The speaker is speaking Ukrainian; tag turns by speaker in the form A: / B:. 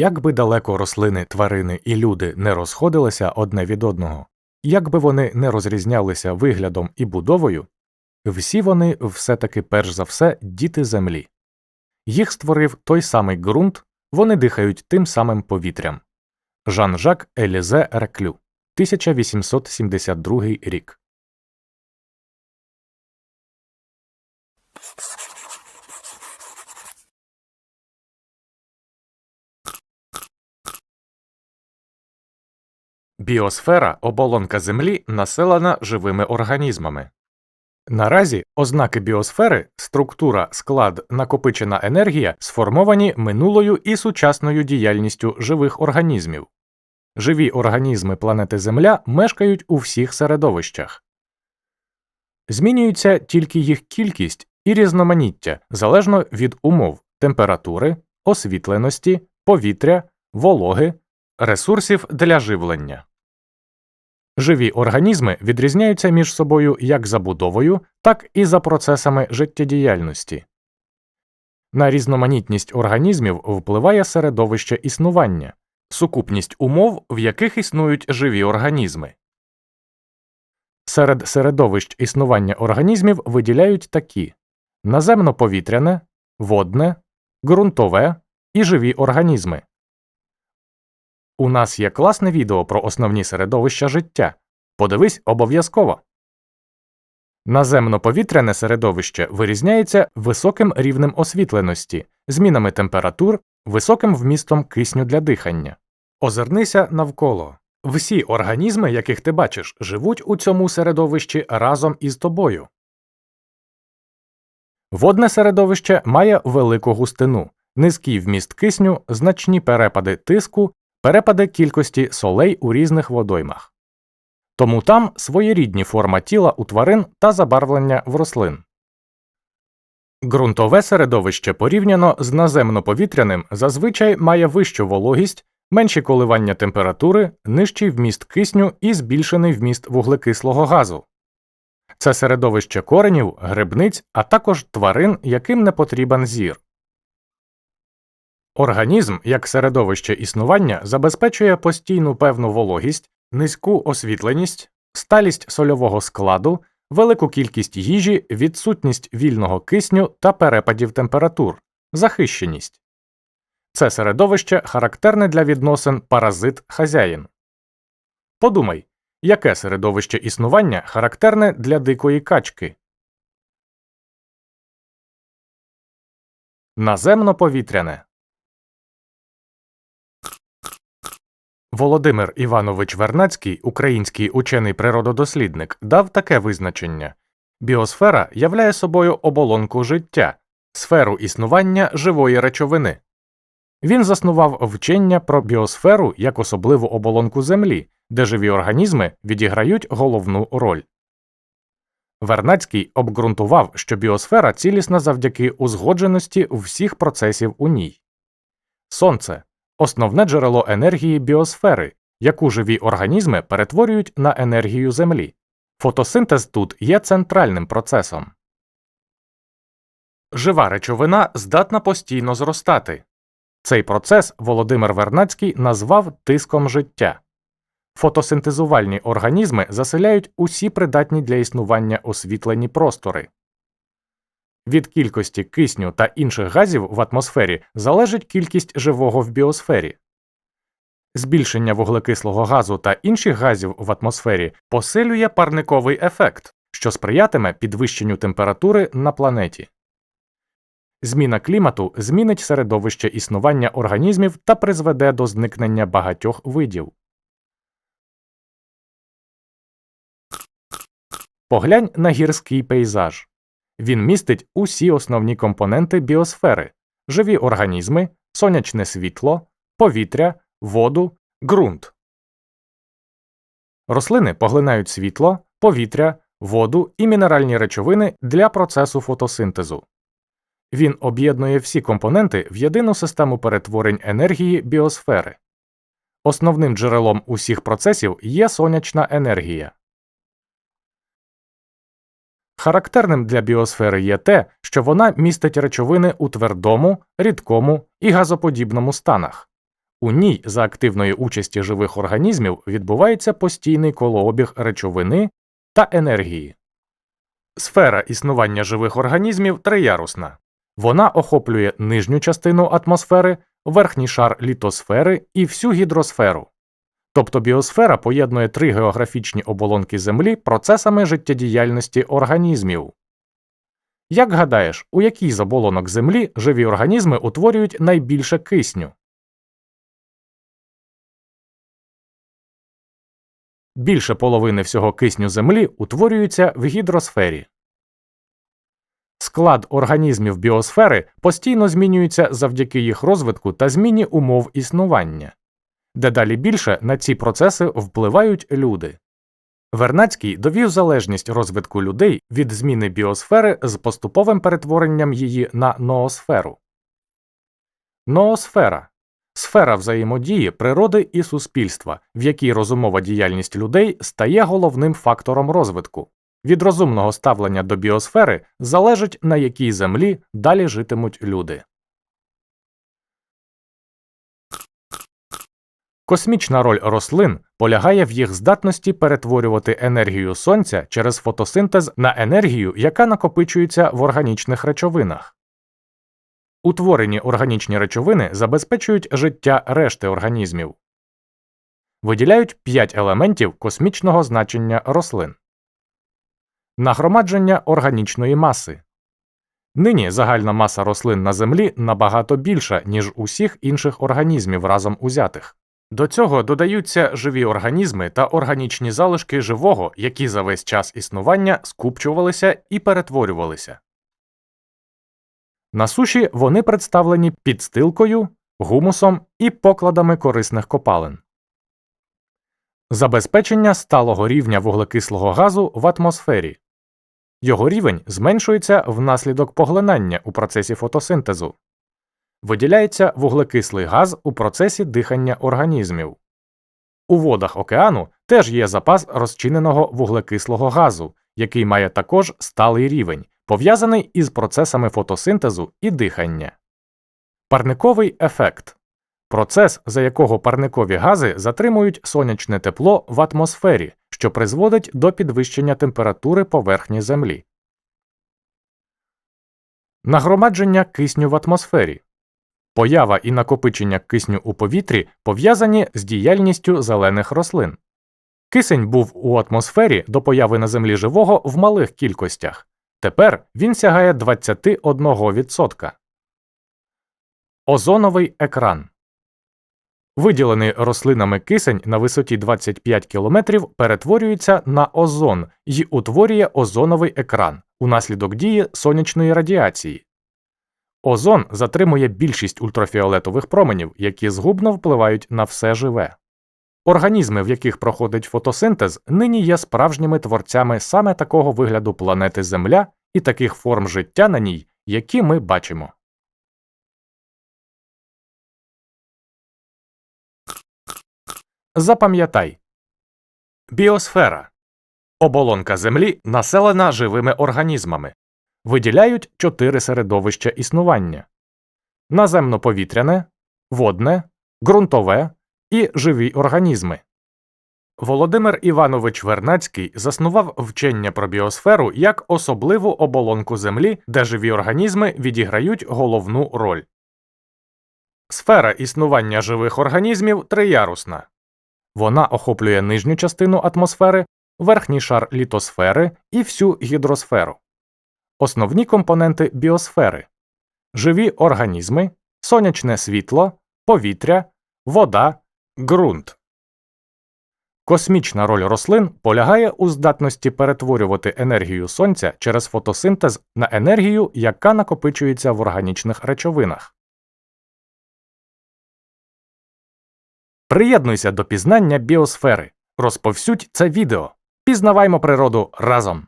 A: Як би далеко рослини, тварини і люди не розходилися одне від одного, як би вони не розрізнялися виглядом і будовою, всі вони все таки перш за все діти землі. Їх створив той самий ґрунт, вони дихають тим самим повітрям. Жан-Жак Елізе Реклю, 1872 рік. Біосфера оболонка Землі населена живими організмами. Наразі ознаки біосфери, структура, склад, накопичена енергія сформовані минулою і сучасною діяльністю живих організмів. Живі організми планети Земля мешкають у всіх середовищах. Змінюється тільки їх кількість і різноманіття залежно від умов температури, освітленості, повітря, вологи, ресурсів для живлення. Живі організми відрізняються між собою як за будовою, так і за процесами життєдіяльності. На різноманітність організмів впливає середовище існування, сукупність умов, в яких існують живі організми. Серед середовищ існування організмів виділяють такі наземно-повітряне, водне, ґрунтове і живі організми. У нас є класне відео про основні середовища життя. Подивись обов'язково. Наземно-повітряне середовище вирізняється високим рівнем освітленості, змінами температур, високим вмістом кисню для дихання. Озирнися навколо. Всі організми, яких ти бачиш, живуть у цьому середовищі разом із тобою. Водне середовище має велику густину, низький вміст кисню, значні перепади тиску перепади кількості солей у різних водоймах. Тому там своєрідні форма тіла у тварин та забарвлення в рослин. Ґрунтове середовище порівняно з наземно-повітряним зазвичай має вищу вологість, менші коливання температури, нижчий вміст кисню і збільшений вміст вуглекислого газу. Це середовище коренів, грибниць, а також тварин, яким не потрібен зір. Організм, як середовище існування, забезпечує постійну певну вологість, низьку освітленість, сталість сольового складу, велику кількість їжі, відсутність вільного кисню та перепадів температур, захищеність. Це середовище характерне для відносин паразит хазяїн. Подумай, яке середовище існування характерне для дикої качки? Наземно-повітряне Володимир Іванович Вернацький, український учений природодослідник, дав таке визначення біосфера являє собою оболонку життя, сферу існування живої речовини. Він заснував вчення про біосферу як особливу оболонку Землі, де живі організми відіграють головну роль. Вернацький обґрунтував, що біосфера цілісна завдяки узгодженості всіх процесів у ній. Сонце основне джерело енергії біосфери, яку живі організми перетворюють на енергію Землі. Фотосинтез тут є центральним процесом. Жива речовина здатна постійно зростати. Цей процес Володимир Вернацький назвав тиском життя. Фотосинтезувальні організми заселяють усі придатні для існування освітлені простори. Від кількості кисню та інших газів в атмосфері залежить кількість живого в біосфері. Збільшення вуглекислого газу та інших газів в атмосфері посилює парниковий ефект, що сприятиме підвищенню температури на планеті. Зміна клімату змінить середовище існування організмів та призведе до зникнення багатьох видів. Поглянь на гірський пейзаж. Він містить усі основні компоненти біосфери живі організми, сонячне світло, повітря, воду, ґрунт. Рослини поглинають світло, повітря, воду і мінеральні речовини для процесу фотосинтезу. Він об'єднує всі компоненти в єдину систему перетворень енергії біосфери. Основним джерелом усіх процесів є сонячна енергія. Характерним для біосфери є те, що вона містить речовини у твердому, рідкому і газоподібному станах. У ній за активної участі живих організмів відбувається постійний колообіг речовини та енергії. Сфера існування живих організмів триярусна. Вона охоплює нижню частину атмосфери, верхній шар літосфери і всю гідросферу. Тобто біосфера поєднує три географічні оболонки Землі процесами життєдіяльності організмів. Як гадаєш, у якій з оболонок Землі живі організми утворюють найбільше кисню? Більше половини всього кисню Землі утворюється в гідросфері. Склад організмів біосфери постійно змінюється завдяки їх розвитку та зміні умов існування. Дедалі більше на ці процеси впливають люди. Вернацький довів залежність розвитку людей від зміни біосфери з поступовим перетворенням її на ноосферу. Ноосфера сфера взаємодії природи і суспільства, в якій розумова діяльність людей стає головним фактором розвитку. Від розумного ставлення до біосфери залежить, на якій землі далі житимуть люди. Космічна роль рослин полягає в їх здатності перетворювати енергію сонця через фотосинтез на енергію, яка накопичується в органічних речовинах. Утворені органічні речовини забезпечують життя решти організмів. Виділяють 5 елементів космічного значення рослин. Нагромадження органічної маси. Нині загальна маса рослин на Землі набагато більша, ніж усіх інших організмів разом узятих. До цього додаються живі організми та органічні залишки живого, які за весь час існування скупчувалися і перетворювалися. На суші вони представлені підстилкою, гумусом і покладами корисних копалин. Забезпечення сталого рівня вуглекислого газу в атмосфері. Його рівень зменшується внаслідок поглинання у процесі фотосинтезу. Виділяється вуглекислий газ у процесі дихання організмів. У водах океану теж є запас розчиненого вуглекислого газу, який має також сталий рівень, пов'язаний із процесами фотосинтезу і дихання. Парниковий ефект процес, за якого парникові гази затримують сонячне тепло в атмосфері, що призводить до підвищення температури поверхні Землі. Нагромадження кисню в атмосфері Поява і накопичення кисню у повітрі пов'язані з діяльністю зелених рослин. Кисень був у атмосфері до появи на землі живого в малих кількостях. Тепер він сягає 21%. Озоновий екран Виділений рослинами кисень на висоті 25 км перетворюється на озон і утворює озоновий екран унаслідок дії сонячної радіації. Озон затримує більшість ультрафіолетових променів, які згубно впливають на все живе. Організми, в яких проходить фотосинтез, нині є справжніми творцями саме такого вигляду планети Земля і таких форм життя на ній, які ми бачимо. Запам'ятай Біосфера оболонка Землі населена живими організмами. Виділяють чотири середовища існування наземно-повітряне, водне, ґрунтове і живі організми. Володимир Іванович Вернацький заснував вчення про біосферу як особливу оболонку Землі, де живі організми відіграють головну роль. Сфера існування живих організмів триярусна. Вона охоплює нижню частину атмосфери, верхній шар літосфери і всю гідросферу. Основні компоненти біосфери живі організми, сонячне світло, повітря, вода, ґрунт. Космічна роль рослин полягає у здатності перетворювати енергію сонця через фотосинтез на енергію, яка накопичується в органічних речовинах. Приєднуйся до пізнання біосфери. Розповсюдь це відео. Пізнаваймо природу разом.